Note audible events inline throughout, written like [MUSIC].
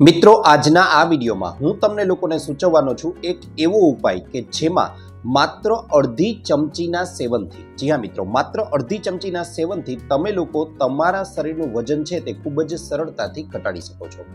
મિત્રો, આજના આ વિડીયોમાં હું તમને લોકોને સૂચવવાનો છું એક એવો ઉપાય કે જેમાં માત્ર અડધી ચમચીના સેવનથી, જી હા મિત્રો, માત્ર અડધી ચમચીના સેવનથી તમે લોકો તમારા શરીરનું વજન છે તે ખૂબ જ સરળતાથી ઘટાડી શકો છો.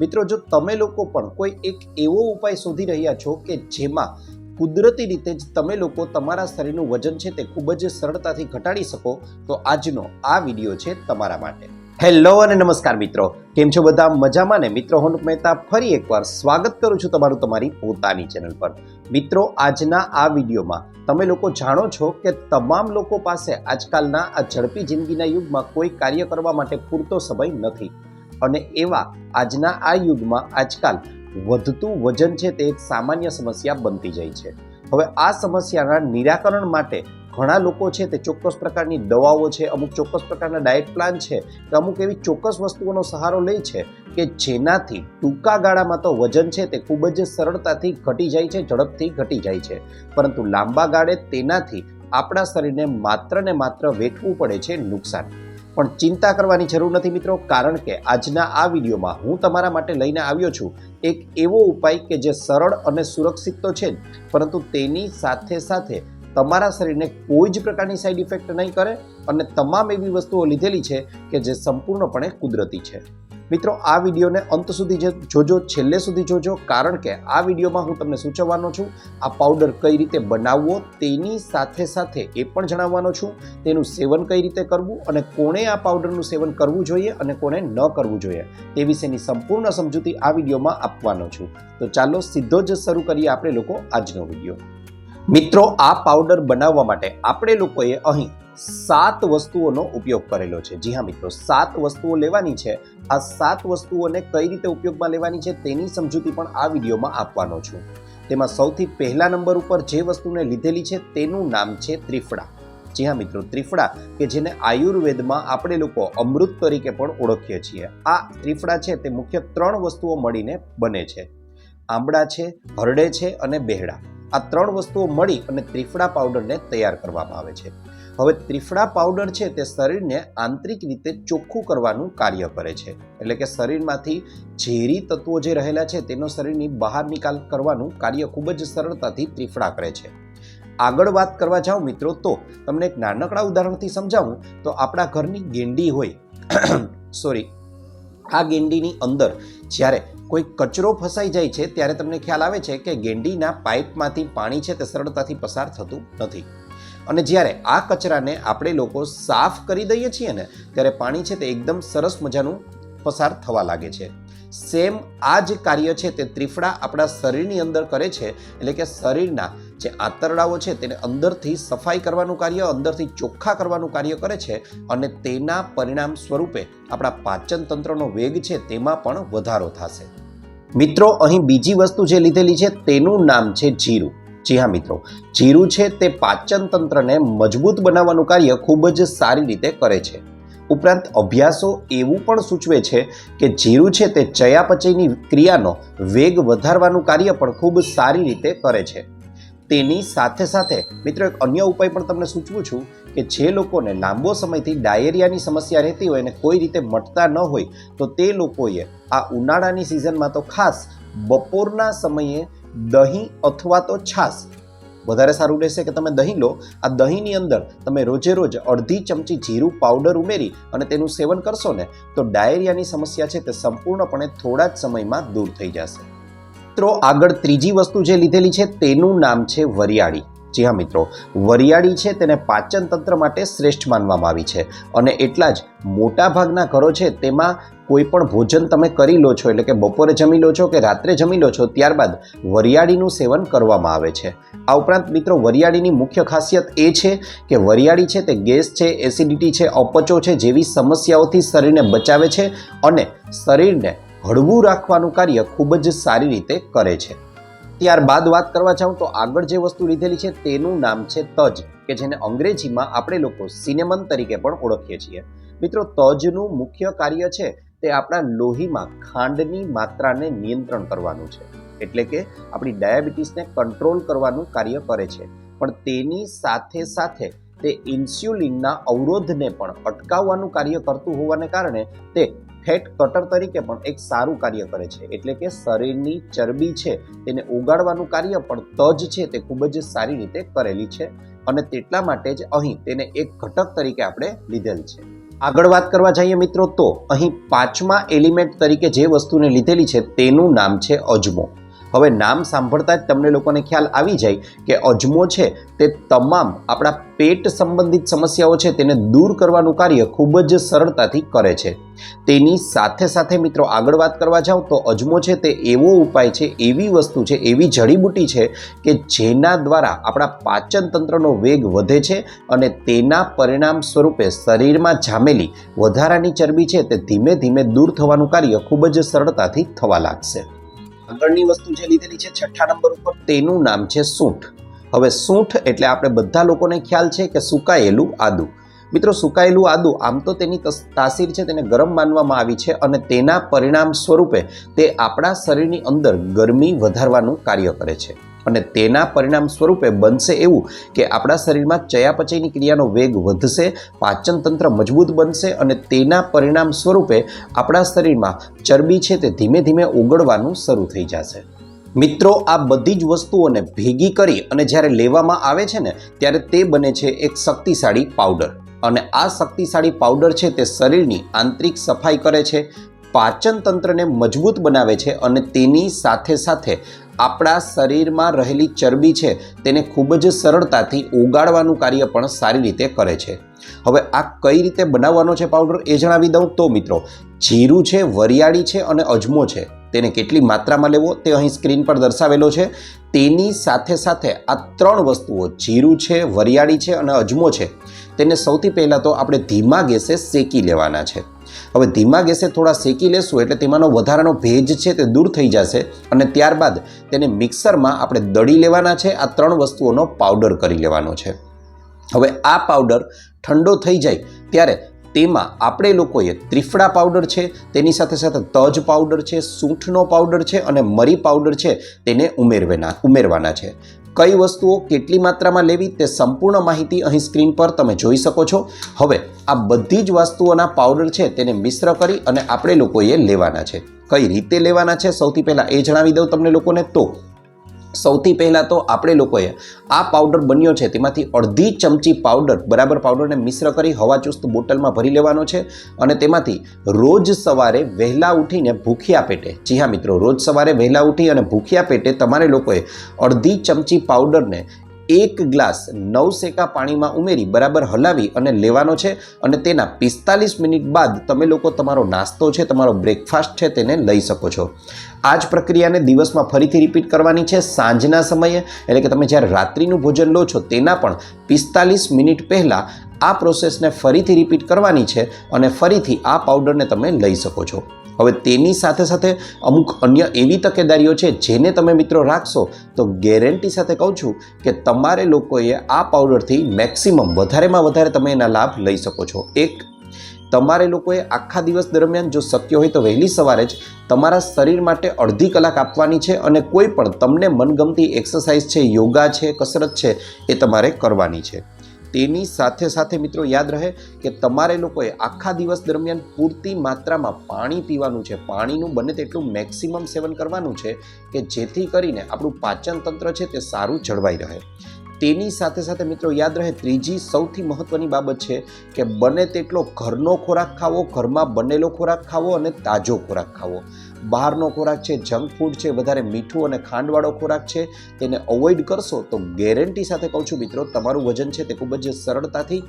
મિત્રો, જો તમે લોકો પણ કોઈ એક એવો ઉપાય શોધી રહ્યા છો કે જેમાં કુદરતી રીતે જ તમે લોકો તમારા શરીરનું વજન છે તે ખૂબ જ સરળતાથી ઘટાડી શકો, તો આજનો આ વીડિયો છે તમારા માટે. હેલો અને નમસ્કાર મિત્રો. કેમ છો બધા? મજામાં ને? મિત્રો, હું મહેતા ફરી એકવાર સ્વાગત કરું છું તમારું તમારી પોતાની ચેનલ પર. મિત્રો, આજના આ વિડીયોમાં તમે લોકો જાણો છો કે તમામ લોકો પાસે આજકાલના આ ઝડપી જિંદગીના યુગમાં કોઈ કાર્ય કરવા માટે પૂરતો સમય નથી. અને એવા આજના આ યુગમાં આજકાલ વધતું વજન છે તે એક સામાન્ય સમસ્યા બનતી જાય છે. હવે આ સમસ્યાના નિરાકરણ માટે ઘણા લોકો છે તે ચોક્કસ પ્રકારની દવાઓ છે, અમુક ચોક્કસ પ્રકારના ડાયટ પ્લાન છે કે અમુક એવી ચોક્કસ વસ્તુઓનો સહારો લે છે કે જેનાથી ટૂંકા ગાળામાં તો વજન છે તે ખૂબ જ સરળતાથી ઘટી જાય છે, ઝડપથી ઘટી જાય છે. પરંતુ લાંબા ગાળે તેનાથી આપણા શરીરને માત્ર ને માત્ર વેઠવું પડે છે નુકસાન. પણ ચિંતા કરવાની જરૂર નથી મિત્રો, કારણ કે આજના આ વિડીયોમાં હું તમારા માટે લઈને આવ્યો છું એક એવો ઉપાય કે જે સરળ અને સુરક્ષિત તો છે જ, પરંતુ તેની સાથે સાથે તમારા શરીરને કોઈ જ પ્રકારની સાઈડ ઇફેક્ટ નહીં કરે અને તમામ એવી વસ્તુઓ લીધેલી છે કે જે સંપૂર્ણપણે કુદરતી છે. મિત્રો, આ વિડીયોને અંત સુધી જોજો, છેલ્લે સુધી જોજો, કારણ કે આ વિડીયોમાં હું તમને સૂચવવાનો છું, આ પાવડર કઈ રીતે બનાવવો તેની સાથે સાથે એ પણ જણાવવાનો છું, તેનું સેવન કઈ રીતે કરવું અને કોણે આ પાવડરનું સેવન કરવું જોઈએ અને કોણે ન કરવું જોઈએ, તે વિશેની સંપૂર્ણ સમજૂતી આ વિડીયોમાં આપવાનો છું. તો ચાલો સીધો જ શરૂ કરીએ આપણે લોકો આજનો વીડિયો. મિત્રો, આ પાવડર બનાવવા માટે આપણે લોકોએ અહીં સાત વસ્તુઓનો ઉપયોગ કરેલો છે. જી હા મિત્રો, સાત વસ્તુઓ લેવાની છે. આ સાત વસ્તુઓને કઈ રીતે ઉપયોગમાં લેવાની છે તેની સમજૂતી પણ આ વિડીયોમાં આપવાનો છું. તેમાં સૌથી પહેલા નંબર ઉપર જે વસ્તુને લીધેલી છે તેનું નામ છે ત્રિફળા. જી હા મિત્રો, ત્રિફળા કે જેને આયુર્વેદમાં આપણે લોકો અમૃત તરીકે પણ ઓળખીએ છીએ. આ ત્રિફળા છે તે મુખ્ય ત્રણ વસ્તુઓ મળીને બને છે. આંબળા છે, હરડે છે અને બેહડા. આ ત્રણ વસ્તુઓ મળી અને ત્રિફળા પાવડરને તૈયાર કરવામાં આવે છે. હવે ત્રિફળા પાવડર છે તે શરીરને આંતરિક રીતે ચોખ્ખું કરવાનું કાર્ય કરે છે. એટલે કે શરીરમાંથી ઝેરી તત્વો જે રહેલા છે તેનો શરીરની બહાર નિકાલ કરવાનું કાર્ય ખૂબ જ સરળતાથી ત્રિફળા કરે છે. આગળ વાત કરવા જાઉં મિત્રો તો તમને એક નાનકડા ઉદાહરણથી સમજાવું તો આપણા ઘરની ગેંડી હોય. [COUGHS] સોરી આ ગેંડીની અંદર જ્યારે કોઈ કચરો ફસાઈ જાય છે, ત્યારે તમને ખ્યાલ આવે છે કે ગેંડીના પાઇપમાંથી પાણી છે તે સરળતાથી પસાર થતું નથી. અને જ્યારે આ કચરાને આપણે લોકો સાફ કરી દઈએ છીએ ને, ત્યારે પાણી છે તે એકદમ સરસ મજાનું પસાર થવા લાગે છે. સેમ આ જ કાર્ય છે તે ત્રિફળા આપણા શરીરની અંદર કરે છે, એટલે કે શરીરના જે આંતરડાઓ છે તેને અંદરથી સફાઈ કરવાનું કાર્ય, અંદરથી ચોખ્ખા કરવાનું કાર્ય કરે છે અને તેના પરિણામ સ્વરૂપે આપણા પાચન તંત્રનો વેગ છે તેમાં પણ વધારો થશે. મિત્રો, અહીં બીજી વસ્તુ જે લીધેલી છે તેનું નામ છે જીરું. જી હા, મિત્રો. જીરું છે તે પાચન તંત્રને મજબૂત બનાવવાનું કાર્ય ખૂબ જ સારી રીતે કરે છે. ઉપરાંત અભ્યાસો એવું પણ સૂચવે છે કે જીરું છે તે ચયાપચયની ક્રિયાનો વેગ વધારવાનું કાર્ય પણ ખૂબ સારી રીતે કરે છે. તેની સાથે સાથે મિત્રો એક અન્ય ઉપાય પણ તમને સૂચવું છું કે જે લોકોને લાંબો સમયથી ડાયેરિયાની સમસ્યા રહેતી હોય અને કોઈ રીતે મટતા ન હોય, તો તે લોકોએ આ ઉનાળાની સિઝનમાં તો ખાસ બપોરના સમયે દહીં અથવા તો છાશ વધારે સારું રહેશે કે તમે દહીં લો. આ દહીંની અંદર તમે રોજે રોજ અડધી ચમચી જીરું પાવડર ઉમેરી અને તેનું સેવન કરશો ને, તો ડાયેરિયાની સમસ્યા છે તે સંપૂર્ણપણે થોડા જ સમયમાં દૂર થઈ જશે. મિત્રો, આગળ ત્રીજી વસ્તુ જે લીધેલી છે તેનું નામ છે વરિયાળી. જી હા મિત્રો, વરિયાળી છે તેને પાચન તંત્ર માટે શ્રેષ્ઠ માનવામાં આવી છે. અને એટલા જ મોટા ભાગના ઘરો છે તેમાં કોઈ પણ ભોજન તમે કરી લો છો, એટલે કે બપોરે જમી લો છો કે રાત્રે જમી લો છો, ત્યારબાદ વરિયાળીનું સેવન કરવામાં આવે છે. આ ઉપરાંત મિત્રો, વરિયાળીની મુખ્ય ખાસિયત એ છે કે વરિયાળી છે તે ગેસ છે, એસિડિટી છે, અપચો છે જેવી સમસ્યાઓથી શરીરને બચાવે છે અને શરીરને હળવું રાખવાનું કાર્ય ખૂબ જ સારી રીતે કરે છે. ત્યારબાદ વાત કરવા જાઉં તો આગળ જે વસ્તુ લીધેલી છે તેનું નામ છે તજ, કે જેને અંગ્રેજીમાં આપણે લોકો સિનેમન તરીકે પણ ઓળખીએ છીએ. મિત્રો, તજનું મુખ્ય કાર્ય છે તે આપણા લોહીમાં ખાંડની માત્રાને નિયંત્રણ કરવાનું છે. એટલે કે આપણી ડાયાબિટીસને કંટ્રોલ કરવાનું કાર્ય કરે છે. પણ તેની સાથે સાથે તે ઇન્સ્યુલિનના અવરોધને પણ અટકાવવાનું કાર્ય કરતું હોવાને કારણે તે ફેટ કટર તરીકે પણ એક સારું કાર્ય કરે છે. એટલે કે શરીરની ચરબી છે, તેને ઉગાડવાનું કાર્ય પણ તજ છે, તે ખૂબ જ સારી રીતે કરેલી છે અને તેટલા માટે જ અહીં તેને એક ઘટક તરીકે આપણે લીધેલ છે. આગળ વાત કરવા જઈએ મિત્રો તો અહીં પાંચમા એલિમેન્ટ તરીકે જે વસ્તુને લીધેલી છે, તેનું નામ છે અજમો. હવે નામ સાંભળતા જ તમને લોકોને ખ્યાલ આવી જાય કે અજમો છે તે તમામ આપણા પેટ સંબંધિત સમસ્યાઓ છે તેને દૂર કરવાનું કાર્ય ખૂબ જ સરળતાથી કરે છે. તેની સાથે સાથે મિત્રો આગળ વાત કરવા જાઓ તો અજમો છે તે એવો ઉપાય છે, એવી વસ્તુ છે, એવી જડીબુટી છે કે જેના દ્વારા આપણા પાચન તંત્રનો વેગ વધે છે અને તેના પરિણામ સ્વરૂપે શરીરમાં જામેલી વધારાની ચરબી છે તે ધીમે ધીમે દૂર થવાનું કાર્ય ખૂબ જ સરળતાથી થવા લાગશે. આગળની વસ્તુ જે લીધેલી છે છઠ્ઠા નંબર ઉપર, તેનું નામ છે સૂંઠ. હવે સૂંઠ એટલે આપણે બધા લોકોને ખ્યાલ છે કે સુકાયેલું આદુ. મિત્રો, સુકાયેલું આદુ આમ તો તેની તસ- તાસીર છે તેને ગરમ માનવામાં આવી છે અને તેના પરિણામ સ્વરૂપે તે આપણા શરીરની અંદર ગરમી વધારવાનું કાર્ય કરે છે. અને તેના પરિણામ સ્વરૂપે બનશે એવું કે આપણા શરીરમાં ચયાપચયની ક્રિયાનો વેગ વધશે પાચન તંત્ર મજબૂત બનશે અને તેના પરિણામ સ્વરૂપે આપણા શરીરમાં ચરબી છે તે ધીમે ધીમે ઓગળવાનું શરૂ થઈ જશે. મિત્રો, આ બધી જ વસ્તુઓને ભેગી કરી અને જ્યારે લેવામાં આવે છે ને, ત્યારે તે બને છે એક શક્તિશાળી પાવડર. અને આ શક્તિશાળી પાવડર છે તે શરીરની આંતરિક સફાઈ કરે છે પાચન તંત્રને મજબૂત બનાવે છે અને તેની સાથે સાથે આપણા શરીરમાં રહેલી ચરબી છે તેને ખૂબ જ સરળતાથી ઉગાડવાનું કાર્ય પણ સારી રીતે કરે છે. હવે આ કઈ રીતે બનાવવાનો છે પાવડર એ જણાવી દઉં તો મિત્રો, જીરું છે, વરિયાળી છે અને અજમો છે. તેને કેટલી માત્રામાં લેવો તે અહીં સ્ક્રીન પર દર્શાવેલો છે. તેની સાથે સાથે આ ત્રણ વસ્તુઓ, જીરું છે, વરિયાળી છે અને અજમો છે, તેને સૌથી પહેલાં તો આપણે ધીમા ગેસે શેકી લેવાના છે. હવે ધીમા ગેસે થોડા શેકી લેશું એટલે તેમાંનો વધારાનો ભેજ છે તે દૂર થઈ જશે અને ત્યારબાદ તેને મિક્સરમાં આપણે દળી લેવાના છે. આ ત્રણ વસ્તુઓનો પાવડર કરી લેવાનો છે. હવે આ પાવડર ઠંડો થઈ જાય ત્યારે તેમાં આપણે લોકોએ ત્રિફળા પાવડર છે, તેની સાથે સાથે તજ પાવડર છે, સૂંઠનો પાવડર છે અને મરી પાવડર છે, તેને ઉમેરવાના ઉમેરવાના છે. કઈ વસ્તુઓ કેટલી માત્રામાં લેવી તે સંપૂર્ણ માહિતી અહીં સ્ક્રીન પર તમે જોઈ શકો છો. હવે, આ બધી જ વસ્તુઓના પાવડર છે તેને મિશ્ર કરી અને આપણે લોકોએ લેવાના છે. કઈ રીતે લેવાના છે? સૌથી પહેલાં એ જણાવી દઉં તમને લોકોને તો સૌથી પહેલાં તો આપણે લોકોએ આ પાવડર બન્યો છે, તેમાંથી અડધી ચમચી પાવડર બરાબર પાવડરને મિશ્ર કરી હવાચુસ્ત બોટલમાં ભરી લેવાનો છે અને તેમાંથી રોજ સવારે વહેલા ઉઠીને ભૂખ્યા પેટે, જી હા મિત્રો, રોજ સવારે વહેલા ઉઠી અને ભૂખ્યા પેટે તમારે લોકોએ અડધી ચમચી પાવડરને એક ગ્લાસ નવ સેકા પાણીમાં ઉમેરી બરાબર હલાવી અને લેવાનો છે અને તેના પિસ્તાલીસ મિનિટ બાદ તમે લોકો તમારો નાસ્તો છે, તમારો બ્રેકફાસ્ટ છે તેને લઈ શકો છો. આ જ પ્રક્રિયાને દિવસમાં ફરીથી રિપીટ કરવાની છે સાંજના સમયે, એટલે કે તમે જ્યારે રાત્રિનું ભોજન લો છો તેના પણ પિસ્તાલીસ મિનિટ પહેલાં આ પ્રોસેસને ફરીથી રિપીટ કરવાની છે અને ફરીથી આ પાવડરને તમે લઈ શકો છો. હવે તેની સાથે સાથે અમુક અન્ય એવી તકેદારીઓ છે જેને તમે મિત્રો રાખશો, તો ગેરંટી સાથે કહું છું કે તમારે લોકોએ આ પાવડરથી મેક્સિમમ વધારેમાં વધારે તમે એના લાભ લઈ શકો છો. એક, તમારે લોકોએ આખા દિવસ દરમિયાન જો શક્ય હોય તો વહેલી સવારે જ તમારા શરીર માટે અડધી કલાક આપવાની છે અને કોઈ પણ તમને મનગમતી એક્સરસાઇઝ છે, યોગા છે, કસરત છે, એ તમારે કરવાની છે. તેની સાથે સાથે મિત્રો યાદ રહે કે તમારે લોકોએ આખા દિવસ દરમિયાન પૂરતી માત્રામાં પાણી પીવાનું છે. પાણીનું બને તેટલું મેક્સિમમ સેવન કરવાનું છે કે જેથી કરીને આપણું પાચન તંત્ર છે તે સારું જળવાઈ રહે. તેની સાથે સાથે મિત્રો યાદ રહે, ત્રીજી સૌથી મહત્વની બાબત છે કે બને તેટલો ઘરનો ખોરાક ખાવો, ઘરમાં બનેલો ખોરાક ખાવો અને તાજો ખોરાક ખાવો. બહારનો ખોરાક છે, જંક ફૂડ છે, વધારે મીઠું અને ખાંડવાળો ખોરાક છે, તેને અવોઇડ કરશો તો ગેરંટી સાથે કહું છું મિત્રો, તમારું વજન છે તે ખૂબ જ સરળતાથી,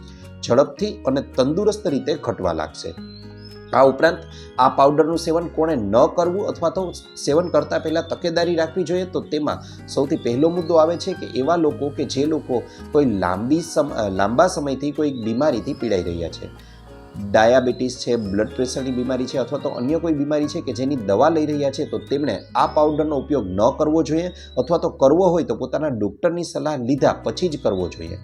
ઝડપથી અને તંદુરસ્ત રીતે ઘટવા લાગશે. આ ઉપરાંત, આ પાવડરનું સેવન કોણે ન કરવું અથવા તો સેવન કરતાં પહેલાં તકેદારી રાખવી જોઈએ, તો તેમાં સૌથી પહેલો મુદ્દો આવે છે કે એવા લોકો કે જે લોકો કોઈ લાંબી લાંબા સમયથી કોઈ બીમારીથી પીડાઈ રહ્યા છે. ડાયાબિટીસ છે, બ્લડ પ્રેશરની બીમારી છે અથવા તો અન્ય કોઈ બીમારી છે કે જેની દવા લઈ રહ્યા છે, તો તેમણે આ પાવડરનો ઉપયોગ ન કરવો જોઈએ અથવા તો કરવો હોય તો પોતાના ડૉક્ટરની સલાહ લીધા પછી જ કરવો જોઈએ.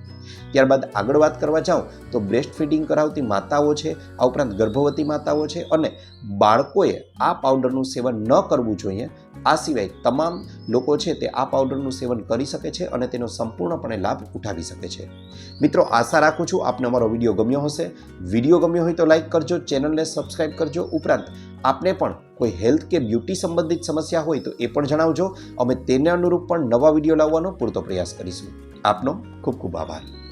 ત્યારબાદ આગળ વાત કરવા જાઉં તો બ્રેસ્ટ ફીડિંગ કરાવતી માતાઓ છે, આ ઉપરાંત ગર્ભવતી માતાઓ છે અને બાળકોએ આ પાવડરનું સેવન ન કરવું જોઈએ. આ સિવાય તમામ લોકો છે તે આ પાવડરનું સેવન કરી શકે છે અને તેનો સંપૂર્ણપણે લાભ ઉઠાવી શકે છે. મિત્રો, આશા રાખું છું આપને અમારો વીડિયો ગમ્યો હશે. વીડિયો ગમ્યો હોય તો લાઈક કરજો, ચેનલને સબસ્ક્રાઇબ કરજો. ઉપરાંત, આપને પણ કોઈ હેલ્થ કે બ્યુટી સંબંધિત સમસ્યા હોય તો એ પણ જણાવજો. અમે તેને અનુરૂપ પણ નવા વીડિયો લાવવાનો પૂરતો પ્રયાસ કરીશું. આપનો ખૂબ ખૂબ આભાર.